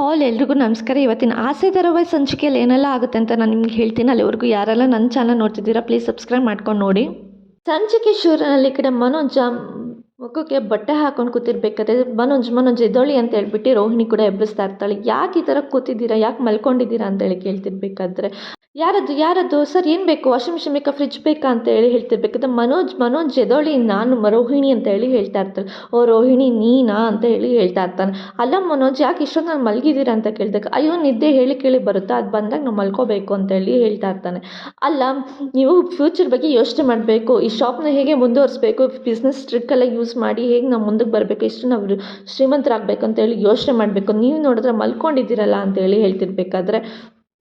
ಹಾಲ್ ಎಲ್ರಿಗೂ ನಮಸ್ಕಾರ. ಇವತ್ತಿನ ಆಸೆ ಧಾರಾವಾಹಿ ಸಂಚಿಕೆಯಲ್ಲಿ ಏನೆಲ್ಲ ಆಗುತ್ತೆ ಅಂತ ನಾನು ನಿಮ್ಗೆ ಹೇಳ್ತೀನಿ. ಅಲ್ಲಿವರೆಗೂ ಯಾರೆಲ್ಲ ನನ್ನ ಚಾನಲ್ ನೋಡ್ತಿದ್ದೀರಾ ಪ್ಲೀಸ್ ಸಬ್ಸ್ಕ್ರೈಬ್ ಮಾಡ್ಕೊಂಡು ನೋಡಿ. ಸಂಚಿಕೆ ಶೂರನಲ್ಲಿ ಕಡೆ ಮನೋಜ ಮುಖಕ್ಕೆ ಬಟ್ಟೆ ಹಾಕೊಂಡು ಕೂತಿರ್ಬೇಕಾದ್ರೆ ಮನೋಜ್ ಮನೋಜ್ ಎದ್ದೊಳಿ ಅಂತ ಹೇಳ್ಬಿಟ್ಟು ರೋಹಿಣಿ ಕೂಡ ಎಬ್ಬಿಸ್ತಾ ಇರ್ತಾಳೆ. ಯಾಕೆ ಈ ಥರ ಕೂತಿದ್ದೀರಾ, ಯಾಕೆ ಮಲ್ಕೊಂಡಿದ್ದೀರಾ ಅಂತ ಹೇಳಿ ಕೇಳ್ತಿರ್ಬೇಕಾದ್ರೆ. ಯಾರದ್ದು ಯಾರದ್ದು? ಸರ್, ಏನು ಬೇಕು? ವಾಷಿಂಗ್ ಮಿಷಿನ್ ಬೇಕಾ? ಫ್ರಿಜ್ ಬೇಕಾ? ಅಂತ ಹೇಳಿ ಹೇಳ್ತಿರ್ಬೇಕಾದ್ರೆ ಮನೋಜ್ ಮನೋಜ್ ಜದೋಳಿ ನಾನು ರೋಹಿಣಿ ಅಂತ ಹೇಳಿ ಹೇಳ್ತಾ ಇರ್ತಾಳೆ. ಓ, ರೋಹಿಣಿ, ನೀನಾ ಅಂತ ಹೇಳಿ ಹೇಳ್ತಾ ಇರ್ತಾನೆ. ಅಲ್ಲ ಮನೋಜ್, ಯಾಕೆ ಇಷ್ಟೊಂದು ನಾನು ಮಲಗಿದ್ದೀರಾ ಅಂತ ಕೇಳಿದಾಗ, ಅಯ್ಯೋ, ನಿದ್ದೆ ಹೇಳಿ ಕೇಳಿ ಬರುತ್ತಾ? ಅದು ಬಂದಾಗ ನಾವು ಮಲ್ಕೋಬೇಕು ಅಂತ ಹೇಳಿ ಹೇಳ್ತಾ ಇರ್ತಾನೆ. ಅಲ್ಲ, ನೀವು ಫ್ಯೂಚರ್ ಬಗ್ಗೆ ಯೋಚನೆ ಮಾಡಬೇಕು. ಈ ಶಾಪ್ನ ಹೇಗೆ ಮುಂದುವರಿಸ್ಬೇಕು? ಬಿಸ್ನೆಸ್ ಟ್ರಿಕ್ಕೆಲ್ಲ ಯೂಸ್ ಮಾಡಿ ಹೇಗೆ ನಾವು ಮುಂದಕ್ಕೆ ಬರಬೇಕು? ಇಷ್ಟು ನಾವು ಶ್ರೀಮಂತರಾಗಬೇಕು ಅಂತ ಹೇಳಿ ಯೋಚನೆ ಮಾಡಬೇಕು. ನೀವು ನೋಡಿದ್ರೆ ಮಲ್ಕೊಂಡಿದ್ದೀರಲ್ಲ ಅಂತ ಹೇಳಿ ಹೇಳ್ತಿರ್ಬೇಕಾದ್ರೆ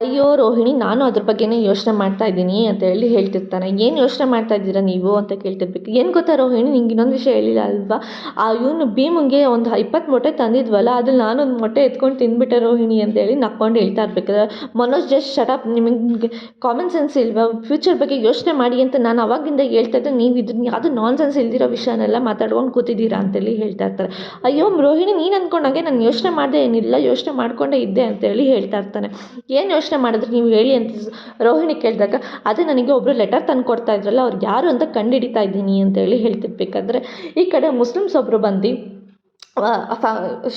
ಅಯ್ಯೋ ರೋಹಿಣಿ, ನಾನು ಅದ್ರ ಬಗ್ಗೆನೇ ಯೋಚನೆ ಮಾಡ್ತಾ ಇದ್ದೀನಿ ಅಂತ ಹೇಳಿ ಹೇಳ್ತಿರ್ತಾನೆ. ಏನು ಯೋಚನೆ ಮಾಡ್ತಾ ಇದ್ದೀರಾ ನೀವು ಅಂತ ಕೇಳ್ತಿರ್ಬೇಕು. ಏನು ಗೊತ್ತಾ ರೋಹಿಣಿ, ನಿಂಗೆ ಇನ್ನೊಂದು ವಿಷಯ ಹೇಳಿಲ್ಲ ಅಲ್ವಾ? ಆ ಇವನು ಭೀಮಂಗೆ ಒಂದು ಇಪ್ಪತ್ತು ಮೊಟ್ಟೆ ತಂದಿದ್ವಲ್ಲ, ಅದ್ರಲ್ಲಿ ನಾನೊಂದು ಮೊಟ್ಟೆ ಎತ್ಕೊಂಡು ತಿಂದ್ಬಿಟ್ಟೆ ರೋಹಿಣಿ ಅಂತ ಹೇಳಿ ನಕ್ಕೊಂಡು ಹೇಳ್ತಾ ಇರ್ಬೇಕಾದ್ರೆ ಮನೋಜ್, ಜಸ್ಟ್ ಶಟಪ್ ನಿಮಗೆ ಕಾಮನ್ ಸೆನ್ಸ್ ಇಲ್ವಾ? ಫ್ಯೂಚರ್ ಬಗ್ಗೆ ಯೋಚನೆ ಮಾಡಿ ಅಂತ ನಾನು ಅವಾಗಿಂದ ಹೇಳ್ತಾ ಇದ್ದೆ. ನೀವು ಇದನ್ನ ಯಾವುದು ನಾನ್ ಸೆನ್ಸ್ ಇಲ್ದಿರೋ ವಿಷಯನೆಲ್ಲ ಮಾತಾಡ್ಕೊಂಡು ಕೂತಿದ್ದೀರಾ ಅಂತೇಳಿ ಹೇಳ್ತಾ ಇರ್ತಾರೆ. ಅಯ್ಯೋ ರೋಹಿಣಿ, ನೀನು ಅಂದ್ಕೊಂಡಾಗೆ ನಾನು ಯೋಚನೆ ಮಾಡಿದೆ ಏನಿಲ್ಲ, ಯೋಚನೆ ಮಾಡಿಕೊಂಡೇ ಇದ್ದೆ ಅಂತೇಳಿ ಹೇಳ್ತಾ ಇರ್ತಾನೆ. ಏನು ಯೋಚನೆ ಮಾಡಿದ್ರೆ ನೀವು ಹೇಳಿ ಅಂತ ರೋಹಿಣಿ ಕೇಳಿದಾಗ, ಅದೇ ನನಗೆ ಒಬ್ಬರು ಲೆಟರ್ ತಂದು ಕೊಡ್ತಾ ಇದ್ರಲ್ಲ, ಅವ್ರು ಯಾರು ಅಂತ ಕಂಡು ಹಿಡಿತಾ ಇದ್ದೀನಿ ಅಂತೇಳಿ ಹೇಳ್ತಿರ್ಬೇಕಾದ್ರೆ, ಈ ಕಡೆ ಮುಸ್ಲಿಮ್ಸ್ ಒಬ್ಬರು ಬಂದು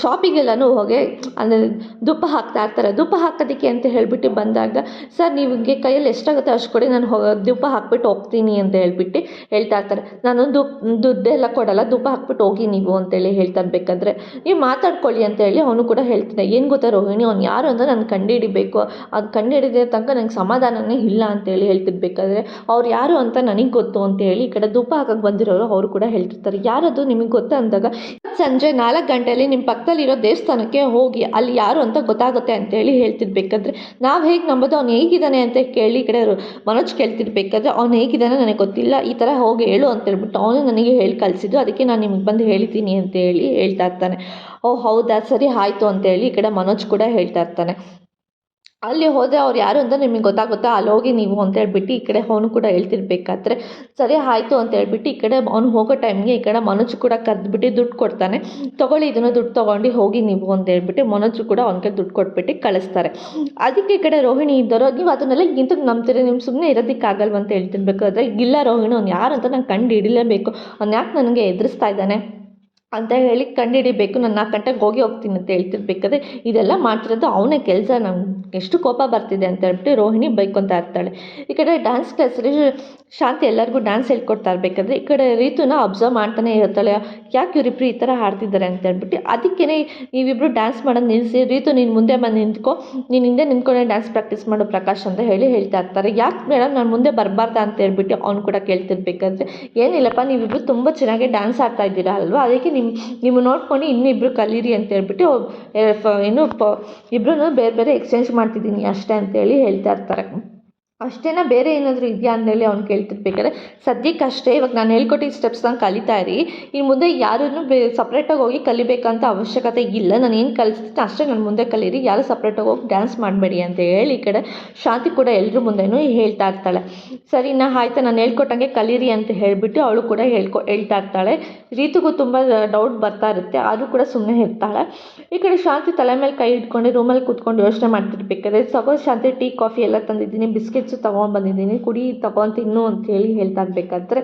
ಶಾಪಿಗೆಲ್ಲನೂ ಹೋಗಿ ಅಂದರೆ ದುಪ್ಪ ಹಾಕ್ತಾ ಇರ್ತಾರೆ. ಧೂಪ ಹಾಕೋದಕ್ಕೆ ಅಂತ ಹೇಳಿಬಿಟ್ಟು ಬಂದಾಗ, ಸರ್, ನಿಮಗೆ ಕೈಯಲ್ಲಿ ಎಷ್ಟಾಗುತ್ತೆ ಅಷ್ಟು ಕೊಡಿ, ನಾನು ಹೋಗಿ ಧೂಪ ಹಾಕ್ಬಿಟ್ಟು ಹೋಗ್ತೀನಿ ಅಂತ ಹೇಳ್ಬಿಟ್ಟು ಹೇಳ್ತಾ ಇರ್ತಾರೆ. ನಾನು ದುಪ್ ದುಡ್ಡೆಲ್ಲ ಕೊಡಲ್ಲ ದುಪ್ಪ ಹಾಕ್ಬಿಟ್ಟು ಹೋಗಿ ನೀವು ಅಂತೇಳಿ ಹೇಳ್ತಾ ಇರಬೇಕಂದ್ರೆ, ನೀವು ಮಾತಾಡ್ಕೊಳ್ಳಿ ಅಂತ ಹೇಳಿ ಅವನು ಕೂಡ ಹೇಳ್ತಾನೆ ಏನು ಗೊತ್ತಾ ರೋಹಿಣಿ, ಅವ್ನು ಯಾರು ಅಂತ ನಾನು ಕಂಡುಹಿಡಿಬೇಕು. ಅದು ಕಂಡುಹಿಡಿದ ತನಕ ನಂಗೆ ಸಮಾಧಾನನೇ ಇಲ್ಲ ಅಂತೇಳಿ ಹೇಳ್ತಿರ್ಬೇಕಾದ್ರೆ, ಅವ್ರು ಯಾರು ಅಂತ ನನಗೆ ಗೊತ್ತು ಅಂತ ಹೇಳಿ ಈ ಕಡೆ ಧೂಪ ಹಾಕಕ್ಕೆ ಬಂದಿರೋರು ಅವರು ಕೂಡ ಹೇಳ್ತಿರ್ತಾರೆ. ಯಾರದು ನಿಮಗೆ ಗೊತ್ತಾ ಅಂದಾಗ, ಸಂಜೆ ನಾಲ್ಕು ಗಂಟೆಯಲ್ಲಿ ನಿಮ್ಮ ಪಕ್ಕದಲ್ಲಿರೋ ದೇವಸ್ಥಾನಕ್ಕೆ ಹೋಗಿ, ಅಲ್ಲಿ ಯಾರು ಅಂತ ಗೊತ್ತಾಗುತ್ತೆ ಅಂತೇಳಿ ಹೇಳ್ತಿರ್ಬೇಕಾದ್ರೆ, ನಾವು ಹೇಗೆ ನಂಬೋದು ಅವ್ನು ಹೇಗಿದ್ದಾನೆ ಅಂತ ಕೇಳಿ ಈ ಕಡೆ ಮನೋಜ್ ಕೇಳ್ತಿರ್ಬೇಕಾದ್ರೆ, ಅವ್ನು ಹೇಗಿದ್ದಾನೆ ನನಗೆ ಗೊತ್ತಿಲ್ಲ, ಈ ಥರ ಹೋಗಿ ಹೇಳು ಅಂತ ಹೇಳ್ಬಿಟ್ಟು ಅವನು ನನಗೆ ಹೇಳಿ ಕಳಿಸಿದ್ದು, ಅದಕ್ಕೆ ನಾನು ನಿಮಗೆ ಬಂದು ಹೇಳ್ತೀನಿ ಅಂತ ಹೇಳಿ ಹೇಳ್ತಾ ಇರ್ತಾನೆ. ಓ ಹೌದಾ, ಸರಿ ಆಯಿತು ಅಂತೇಳಿ ಈ ಕಡೆ ಮನೋಜ್ ಕೂಡ ಹೇಳ್ತಾ ಇರ್ತಾನೆ. ಅಲ್ಲಿ ಹೋದರೆ ಅವ್ರು ಯಾರು ಅಂತ ನಿಮಗೆ ಗೊತ್ತಾಗುತ್ತಾ? ಅಲ್ಲಿ ಹೋಗಿ ನೀವು ಅಂತ ಹೇಳ್ಬಿಟ್ಟು ಈ ಕಡೆ ಅವನು ಕೂಡ ಹೇಳ್ತಿರ್ಬೇಕಾದ್ರೆ, ಸರಿ ಆಯಿತು ಅಂತ ಹೇಳ್ಬಿಟ್ಟು ಈ ಕಡೆ ಅವ್ನು ಹೋಗೋ ಟೈಮ್ಗೆ ಈ ಕಡೆ ಮನೋಜ್ ಕೂಡ ಕರೆದ್ಬಿಟ್ಟು ದುಡ್ಡು ಕೊಡ್ತಾನೆ. ತೊಗೊಳ್ಳಿ ಇದನ್ನು ದುಡ್ಡು ತೊಗೊಂಡು ಹೋಗಿ ನೀವು ಅಂತ ಹೇಳ್ಬಿಟ್ಟು ಮನೋಜ್ ಕೂಡ ಅವನಿಗೆ ದುಡ್ಡು ಕೊಟ್ಬಿಟ್ಟು ಕಳಿಸ್ತಾರೆ. ಅದಕ್ಕೆ ಈ ಕಡೆ ರೋಹಿಣಿ ಇದ್ದವರು ನೀವು ಅದನ್ನೆಲ್ಲ ಇಂತಕ್ಕೆ ನಂಬ್ತೀರಿ? ನಿಮ್ಮ ಸುಮ್ಮನೆ ಇರೋದಕ್ಕಾಗಲ್ವ ಅಂತ ಹೇಳ್ತಿರ್ಬೇಕಾದ್ರೆ, ಇಲ್ಲ ರೋಹಿಣಿ, ಅವ್ನು ಯಾರು ಅಂತ ನಾನು ಕಂಡು ಹಿಡಿಲೇಬೇಕು. ಅವ್ನು ಯಾಕೆ ನನಗೆ ಎದುರಿಸ್ತಾ ಇದ್ದಾನೆ? ಅಂತ ಹೇಳಿ ಕಂಡುಹಿಡಿಬೇಕು ನಾನು ನಾಲ್ಕು ಗಂಟೆಗೆ ಹೋಗಿ ಹೋಗ್ತೀನಿ ಅಂತ ಹೇಳ್ತಿರ್ಬೇಕಾದ್ರೆ ಇದೆಲ್ಲ ಮಾಡ್ತಿರೋದು ಅವನೇ ಕೆಲಸ. ನಂಗೆ ಎಷ್ಟು ಕೋಪ ಬರ್ತಿದೆ ಅಂತ ಹೇಳ್ಬಿಟ್ಟು ರೋಹಿಣಿ ಬೈಕೊತಾ ಇರ್ತಾಳೆ. ಈ ಕಡೆ ಡ್ಯಾನ್ಸ್ ಕ್ಲಾಸಲ್ಲಿ ಶಾಂತಿ ಎಲ್ಲರಿಗೂ ಡ್ಯಾನ್ಸ್ ಹೇಳ್ಕೊಡ್ತಾ ಇರಬೇಕಾದ್ರೆ ಈ ಕಡೆ ರೀತುನ ಅಬ್ಸರ್ವ್ ಮಾಡ್ತಾನೆ ಇರ್ತಾಳೆ. ಯಾಕೆ ಇವರಿಬ್ರು ಈ ಥರ ಹಾಡ್ತಿದ್ದಾರೆ ಅಂತ ಹೇಳ್ಬಿಟ್ಟು ಅದಕ್ಕೇ ನೀವಿಬ್ಬರು ಡ್ಯಾನ್ಸ್ ಮಾಡೋದು ನಿಲ್ಲಿಸಿ ರೀತು ನೀನು ಮುಂದೆ ಬಂದು ನಿಂತ್ಕೊ, ನೀನು ಹಿಂದೆ ನಿಂತ್ಕೊಂಡೆ ಡ್ಯಾನ್ಸ್ ಪ್ರಾಕ್ಟೀಸ್ ಮಾಡು ಪ್ರಕಾಶ್ ಅಂತ ಹೇಳಿ ಹೇಳ್ತಾ ಇರ್ತಾರೆ. ಯಾಕೆ ಮೇಡಮ್ ನಾನು ಮುಂದೆ ಬರಬಾರ್ದ ಅಂತ ಹೇಳ್ಬಿಟ್ಟು ಅವ್ನು ಕೂಡ ಕೇಳ್ತಿರ್ಬೇಕಾದ್ರೆ, ಏನಿಲ್ಲಪ್ಪ ನೀವಿಬ್ಬರು ತುಂಬ ಚೆನ್ನಾಗಿ ಡ್ಯಾನ್ಸ್ ಆಡ್ತಾ ಇದ್ದೀರಾ ಅಲ್ವಾ? ಅದಕ್ಕೆ ನಿಮ್ಮ ನಿಮ್ಮ ನೋಡ್ಕೊಂಡು ಇನ್ನಿಬ್ಬರು ಕಲೀರಿ ಅಂತ ಹೇಳ್ಬಿಟ್ಟು ಏನು, ಪ ಇಬ್ಬರೂ ಬೇರೆ ಬೇರೆ ಎಕ್ಸ್ಚೇಂಜ್ ಮಾಡ್ತಿದ್ದೀನಿ ಅಷ್ಟೇ ಅಂತೇಳಿ ಹೇಳ್ತಾ ಇರ್ತಾರೆ. ಅಷ್ಟೇನಾ ಬೇರೆ ಏನಾದರೂ ಇದೆಯಾ ಅಂತೇಳಿ ಅವ್ನು ಕೇಳ್ತಿರ್ಬೇಕಾದ್ರೆ ಸದ್ಯಕ್ಕೆ ಅಷ್ಟೇ, ಇವಾಗ ನಾನು ಹೇಳ್ಕೊಟ್ಟಿದ್ದ ಸ್ಟೆಪ್ಸ್ನ ಕಲಿತಾ ಇರಿ. ಇನ್ನು ಮುಂದೆ ಯಾರನ್ನು ಬೇ ಸಪ್ರೇಟಾಗಿ ಹೋಗಿ ಕಲಿಬೇಕಂತ ಅವಶ್ಯಕತೆ ಇಲ್ಲ. ನಾನು ಏನು ಕಲಿಸ್ತೀನಿ ಅಷ್ಟೇ ನಾನು ಮುಂದೆ ಕಲೀರಿ. ಯಾರು ಸಪ್ರೇಟಾಗಿ ಹೋಗಿ ಡ್ಯಾನ್ಸ್ ಮಾಡಬೇಡಿ ಅಂತ ಹೇಳಿ ಈ ಕಡೆ ಶಾಂತಿ ಕೂಡ ಎಲ್ಲರ ಮುಂದೆನೂ ಹೇಳ್ತಾ ಇರ್ತಾಳೆ. ಸರಿನಾ ಆಯ್ತಾ, ನಾನು ಹೇಳ್ಕೊಟ್ಟಂಗೆ ಕಲೀರಿ ಅಂತ ಹೇಳಿಬಿಟ್ಟು ಅವಳು ಕೂಡ ಹೇಳ್ಕೊ, ಹೇಳ್ತಾ ಇರ್ತಾಳೆ. ರೀತಿಗೂ ತುಂಬ ಡೌಟ್ ಬರ್ತಾ ಇರುತ್ತೆ. ಆದರೂ ಕೂಡ ಸುಮ್ಮನೆ ಇರ್ತಾಳೆ. ಈ ಕಡೆ ಶಾಂತಿ ತಲೆ ಮೇಲೆ ಕೈ ಇಟ್ಕೊಂಡು ರೂಮಲ್ಲಿ ಕೂತ್ಕೊಂಡು ಯೋಚನೆ ಮಾಡ್ತಿರ್ಬೇಕಾದ್ರೆ ಸಪೋಸ್ ಶಾಂತಿ, ಟೀ, ಕಾಫಿ ಎಲ್ಲ ತಂದಿದ್ದೀನಿ, ಬಿಸ್ಕೆಟ್ಸು ತೊಗೊಂಡು ಬಂದಿದ್ದೀನಿ ಕುಡಿ ತಗೊಂಡು ತಿನ್ನು ಅಂತ ಹೇಳಿ ಹೇಳ್ತಾ ಇರ್ಬೇಕಾದ್ರೆ